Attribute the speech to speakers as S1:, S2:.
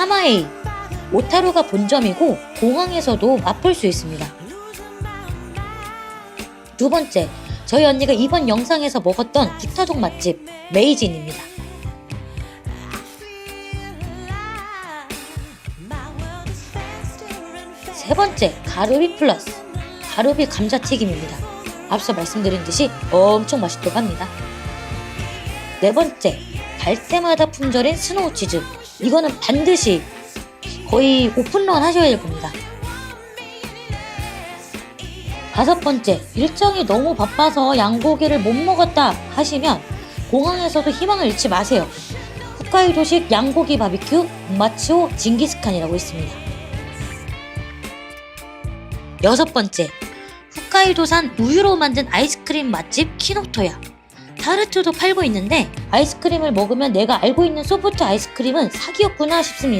S1: 타마에이 오타루가 본점이고 공항에서도 맛볼 수 있습니다. 두 번째, 저희 언니가 이번 영상에서 먹었던 부타족 맛집 메이진입니다. 세 번째, 가루비 플러스 가루비 감자튀김입니다. 앞서 말씀드린 듯이 엄청 맛있다고 합니다. 네 번째, 갈 때마다 품절인 스노우 치즈. 이거는 반드시 거의 오픈런 하셔야 될 겁니다. 다섯 번째, 일정이 너무 바빠서 양고기를 못 먹었다 하시면 공항에서도 희망을 잃지 마세요. 홋카이도식 양고기 바비큐 마치오 징기스칸이라고 있습니다. 여섯 번째, 홋카이도산 우유로 만든 아이스크림 맛집 키노토야. 타르트도 팔고 있는데 아이스크림을 먹으면 내가 알고 있는 소프트 아이스크림은 사기였구나 싶습니다.